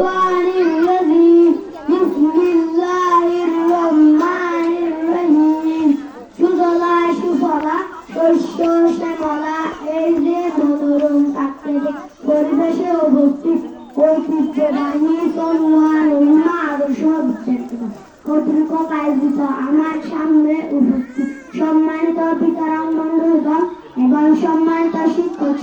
الشيطان الرجيم بسم الله الرحمن الرحيم সুজলা সুফলা শস্য শ্যামলা এই যে মনোরম প্রাকৃতিক পরিবেশে উপস্থিত ঐতিহ্যবাহী সন্মান মা আদর্শ কর্তৃপক্ষ আয়োজিত আমার সামনে উপস্থিত সম্মানিত পিতারাম মন্ডলগণ এবং সম্মানিত শিক্ষক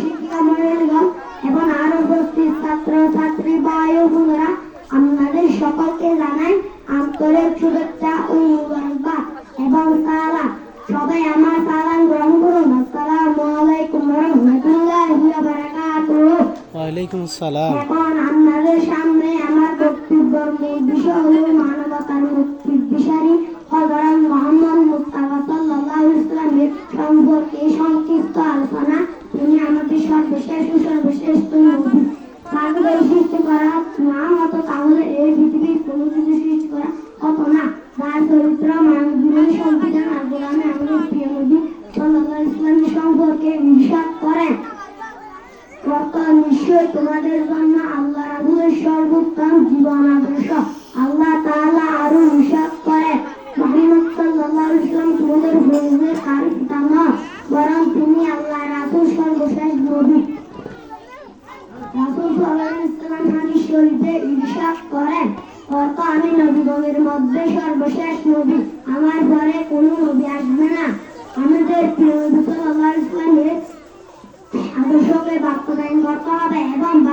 সকলকে জানাই আন্তরিক শুভেচ্ছা ও মুবারকবাদ। এবং সালাম সবাই আমার সালাম গ্রহণ করুন। আসসালামু আলাইকুম রহমতুল্লাহি ওয়া বারাকাতুহু। ওয়ালাইকুম আসসালাম। এখন আপনাদের সামনে আমার বক্তব্যের মূল বিষয় হলো মানবতার মুক্তি বিশারী হযরত মোহাম্মদ মুস্তাফা সাল্লাল্লাহু আলাইহি ইসলামের সম্পর্কে সংক্ষিপ্ত আলোচনা। তিনি আমাদের সর্বশেষ ও সর্বশ্রেষ্ঠ নবী। তাকে সৃষ্টি করা না হতো তাহলে সম্পর্কে করেন। নিশ্চয় তোমাদের জন্য আল্লাহ রাবুলের সর্বোত্তম জীবন আদর্শ। আল্লাহ তাআলা আরও নিষেধ করে আলাইহি তোমাদের বরং আল্লাহ সর্বশেষ নবী। রাসূল ওয়াসাল্লাম হাদিস শরীফে করেন আমি নবীগণের মধ্যে সর্বশেষ নবী। আমার পরে কোনো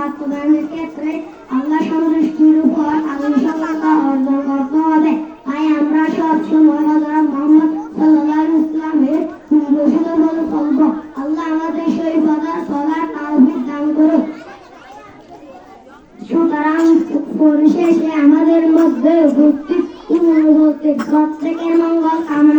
বাস্তবায়নের আল্লাহ সন্তুষ্টির উপর আদর্শকতা অর্জন করতে হবে তাই আমরা সব সময় হযরত মুহাম্মদ আলাইহি ইসলামের বলে চলব আল্লাহ আমাদের সেই পদা চলার তাওফিক দান করুন সুতরাং পরিশেষে আমাদের মধ্যে উপস্থিত উপস্থিত প্রত্যেকের মঙ্গল কামনা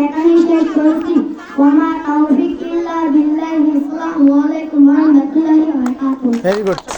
mechanised crossing. وما توفيق إلا بالله السلام عليكم ورحمة الله وبركاته. Very good.